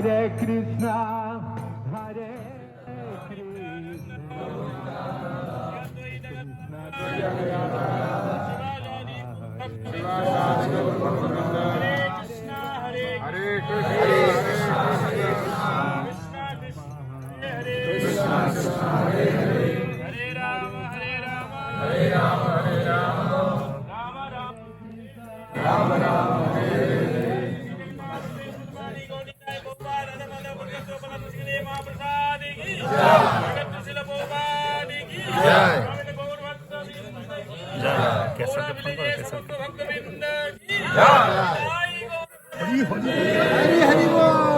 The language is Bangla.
Hare Krishna, Hare Krishna, Krishna Hare Hare Krishna, Hare Krishna, Hare Rama, Hare Rama Rama, Rama Rama. জয় জয় কেশবকে ফোন হরি হরি হরি হরি বল